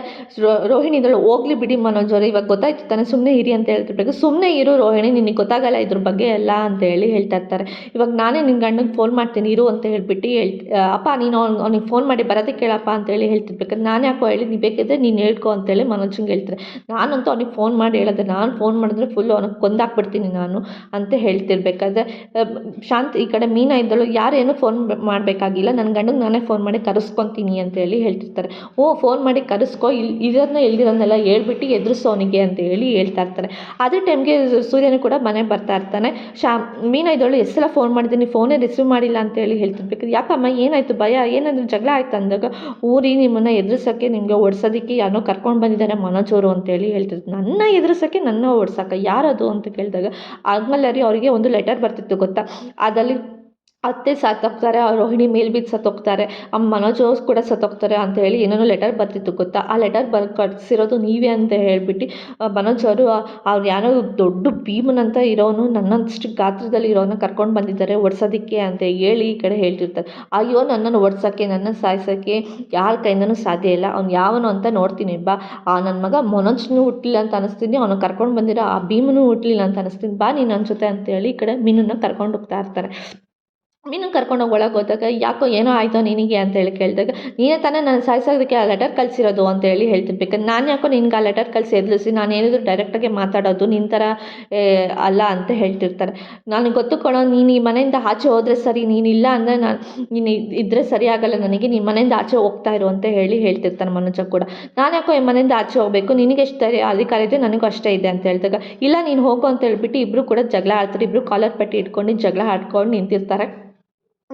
ರೋಹಿಣಿದಳು ಹೋಗ್ಲಿ ಬಿಡಿ ಮನೋಜ್ ಇವಾಗ ಗೊತ್ತಾಯ್ತು ತಾನೆ ಸುಮ್ಮನೆ ಇರಿ ಅಂತ ಹೇಳ್ತಿರ್ಬೇಕು ಸುಮ್ಮನೆ ಇರು ರೋಹಿಣಿ, ನಿನಗೆ ಗೊತ್ತಾಗಲ್ಲ ಇದ್ರ ಬಗ್ಗೆ ಎಲ್ಲ ಅಂತ ಹೇಳಿ ಹೇಳ್ತಾ ಇರ್ತಾರೆ. ಇವಾಗ ನಾನೇ ನಿನ್ನ ಗಂಡಂಗೆ ಫೋನ್ ಮಾಡ್ತೀನಿ, ಇರು ಅಂತ ಹೇಳ್ಬಿಟ್ಟು ಹೇಳ್ತಿ ಅಪ್ಪ, ನೀನು ಅವ್ನು, ಅವ್ನಿಗೆ ಫೋನ್ ಮಾಡಿ ಬರೋದಕ್ಕೆ ಕೇಳಪ್ಪ ಅಂತೇಳಿ ಹೇಳ್ತಿರ್ಬೇಕಾದ್ರೆ ನಾನು ಯಾಕೋ ಹೇಳಿ, ನೀವು ಬೇಕಿದ್ರೆ ನೀನು ಹೇಳ್ಕೊ ಅಂತೇಳಿ ಮನೋಜಂಗೆ ಹೇಳ್ತಾರೆ. ನಾನಂತೂ ಅವ್ನಿಗೆ ಫೋನ್ ಮಾಡಿ ಹೇಳಿದೆ, ನಾನು ಫೋನ್ ಮಾಡಿದ್ರೆ ಫುಲ್ಲು ಅವ್ನಿಗೆ ಕೊಂದಾಕ್ಬಿಡ್ತೀನಿ ನಾನು ಅಂತ ಹೇಳ್ತಿರ್ಬೇಕಾದ್ರೆ ಶಾಂತ್ ಈ ಕಡೆ ಮೀನಾ ಇದ್ದಳು, ಯಾರೇನು ಫೋನ್ ಮಾಡಬೇಕಾಗಿಲ್ಲ ನನ್ನ ಗಂಡಂಗೆ ನಾನೇ ಫೋನ್ ಮಾಡಿ ಕರೆಸ್ಕೊತೀನಿ ಅಂತೇಳಿ ಹೇಳ್ತಿರ್ತಾರೆ. ಓ ಫೋನ್ ಮಾಡಿ ಕರೆಸ್ಕೊ ಇಲ್ಲಿ ಇರೋದನ್ನ ಇಲ್ದಿರೋದನ್ನೆಲ್ಲ ಹೇಳ್ಬಿಟ್ಟು ಎದುರಿಸು ಅವನಿಗೆ ಅಂತ ಹೇಳಿ ಹೇಳ್ತಾ ಇರ್ತಾರೆ. ಅದೇ ಟೈಮ್ಗೆ ಸೂರ್ಯನು ಕೂಡ ಮನೆಗೆ ಬರ್ತಾ ಇರ್ತಾನೆ. ಶಾ ಮೀನಾ ಇದ್ದವಳು ಎಷ್ಟು ಸಲ ಫೋನ್ ಮಾಡಿದ್ದೀನಿ ಫೋನೇ ರಿಸೀವ್ ಮಾಡಿಲ್ಲ ಅಂತ ಹೇಳಿ ಹೇಳ್ತಿರ್ಬೇಕು ಯಾಕಮ್ಮ, ಏನಾಯಿತು ಭಯ? ಏನಾದರೂ ಜಗಳ ಆಯ್ತು ಅಂದಾಗ? ಊರಿ ನಿಮ್ಮನ್ನು ಎದುರಿಸೋಕ್ಕೆ ನಿಮಗೆ ಓಡಿಸೋದಕ್ಕೆ ಯಾರೋ ಕರ್ಕೊಂಡು ಬಂದಿದ್ದಾರೆ ಮನೋಜೋರು ಅಂತೇಳಿ ಹೇಳ್ತಿರ್ತಾರೆ ನನ್ನ ಎದುರಿಸೋಕ್ಕೆ ನನ್ನ ಓಡ್ಸೋಕೆ ಯಾರದು? ಅಂತ ಕೇಳಿದಾಗ ಆದ್ಮೇಲೆ ಅವರಿಗೆ ಒಂದು ಲೆಟರ್ ಬರ್ತಿತ್ತು, ಗೊತ್ತಾ? ಅದಲ್ಲಿ ಅತ್ತೆ ಸತ್ತೋಗ್ತಾರೆ, ಆ ರೋಹಿಣಿ ಮೇಲ್ಬಿದ್ದು ಸತ್ತೋಗ್ತಾರೆ, ಆ ಮನೋಜ್ ಕೂಡ ಸತ್ತೋಗ್ತಾರೆ ಅಂತ ಹೇಳಿ ಏನೇನೋ ಲೆಟರ್ ಬರ್ತಿತ್ತು ಗೊತ್ತಾ? ಆ ಲೆಟರ್ ಬರ್ ಕಟ್ಸಿರೋದು ನೀವೇ ಅಂತ ಹೇಳ್ಬಿಟ್ಟು ಮನೋಜ್ ಅವರು ಅವ್ರು ಯಾರೋ ದೊಡ್ಡ ಭೀಮನಂತ ಇರೋನು, ನನ್ನಷ್ಟು ಗಾತ್ರದಲ್ಲಿ ಇರೋನ ಕರ್ಕೊಂಡು ಬಂದಿದ್ದಾರೆ ಒಡ್ಸೋದಕ್ಕೆ ಅಂತ ಹೇಳಿ ಈ ಕಡೆ ಹೇಳ್ತಿರ್ತಾರೆ. ಅಯ್ಯೋ, ನನ್ನನ್ನು ಒಡ್ಸೋಕ್ಕೆ ನನ್ನ ಸಾಯಿಸೋಕ್ಕೆ ಯಾರ ಕೈಯಿಂದನೂ ಸಾಧ್ಯ ಇಲ್ಲ. ಅವ್ನು ಯಾವನು ಅಂತ ನೋಡ್ತೀನಿ, ಬಾ. ಆ ನನ್ನ ಮಗ ಮನೋಜ್ನೂ ಹುಟ್ಟಲಿಲ್ಲ ಅಂತ ಅನಿಸ್ತೀನಿ, ಅವನು ಕರ್ಕೊಂಡು ಬಂದಿರೋ ಆ ಭೀಮನೂ ಹುಟ್ಟಲಿಲ್ಲ ಅಂತ ಅನಿಸ್ತೀನಿ, ಬಾ ನೀನು ನನ್ನ ಜೊತೆ ಅಂತೇಳಿ ಈ ಕಡೆ ಮೀನನ್ನು ಕರ್ಕೊಂಡು ಹೋಗ್ತಾ ಇರ್ತಾರೆ. ಮೀನು ಕರ್ಕೊಂಡೋಗಿ ಒಳಗೆ ಹೋದಾಗ ಯಾಕೋ ಏನೋ ಆಯಿತೋ ನಿನಗೆ ಅಂತೇಳಿ ಕೇಳಿದಾಗ, ನೀನೇ ತಾನೇ ನಾನು ಸಾಯಿಸೋದಕ್ಕೆ ಆ ಲೆಟರ್ ಕಳಿಸಿರೋದು ಅಂತೇಳಿ ಹೇಳ್ತಿರ್ಬೇಕಾದ್ರೆ ನಾನು ಯಾಕೋ ನಿನ್ಗೆ ಆ ಲೆಟರ್ ಕಳಿಸಿ ಎದುರಿಸಿ, ನಾನು ಏನಿದ್ರು ಡೈರೆಕ್ಟಾಗಿ ಮಾತಾಡೋದು ನಿನ್ನ ಥರ ಅಲ್ಲ ಅಂತ ಹೇಳ್ತಿರ್ತಾರೆ. ನನಗೆ ಗೊತ್ತು ನೀನು ಈ ಮನೆಯಿಂದ ಆಚೆ ಹೋದರೆ ಸರಿ ನೀನಿಲ್ಲ ಅಂದರೆ ನಾನು, ನೀನು ಇದ್- ಇದ್ದರೆ ಸರಿ ಆಗಲ್ಲ, ನನಗೆ ನೀನು ಮನೆಯಿಂದ ಆಚೆ ಹೋಗ್ತಾ ಇರು ಅಂತ ಹೇಳಿ ಹೇಳ್ತಿರ್ತಾನೆ ಮನೋಜ ಕೂಡ. ನಾನು ಯಾಕೋ ಈ ಮನೆಯಿಂದ ಆಚೆ ಹೋಗಬೇಕು, ನಿನಗೆ ಎಷ್ಟು ಅಧಿಕಾರ ಇದೆ, ನನಗೂ ಅಷ್ಟೇ ಇದೆ ಅಂತ ಹೇಳಿದಾಗ, ಇಲ್ಲ ನೀನು ಹೋಗು ಅಂತ ಹೇಳ್ಬಿಟ್ಟು ಇಬ್ಬರು ಕೂಡ ಜಗಳ ಆಡ್ತಾರೆ ಇಬ್ಬರು ಕಾಲರ್ ಪಟ್ಟಿ ಇಟ್ಕೊಂಡು ಜಗಳ ಆಡ್ಕೊಂಡು ನಿಂತಿರ್ತಾರೆ.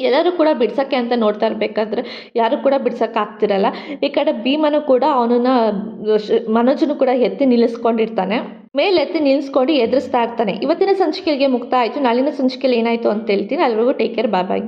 ಎಲ್ಲರೂ ಕೂಡ ಬಿಡ್ಸೋಕ್ಕೆ ಅಂತ ನೋಡ್ತಾ ಇರಬೇಕಾದ್ರೆ ಯಾರು ಕೂಡ ಬಿಡ್ಸೋಕೆ ಆಗ್ತಿರಲ್ಲ. ಈ ಕಡೆ ಭೀಮನು ಕೂಡ ಅವನನ್ನ ಮನೋಜನು ಕೂಡ ಎತ್ತಿ ನಿಲ್ಲಿಸ್ಕೊಂಡಿರ್ತಾನೆ. ಮೇಲೆ ಎತ್ತಿ ನಿಲ್ಲಿಸ್ಕೊಂಡು ಎದುರಿಸ್ತಾ ಇರ್ತಾನೆ. ಇವತ್ತಿನ ಸಂಚಿಕೆಗೆ ಮುಕ್ತ ಆಯಿತು. ನಾಳಿನ ಸಂಚಿಕೆಯಲ್ಲಿ ಏನಾಯಿತು ಅಂತ ಹೇಳ್ತೀನಿ. ಅಲ್ಲಿವರೆಗೂ ಟೇಕ್ ಕೇರ್ ಬಾಯ್ ಬಾಯ್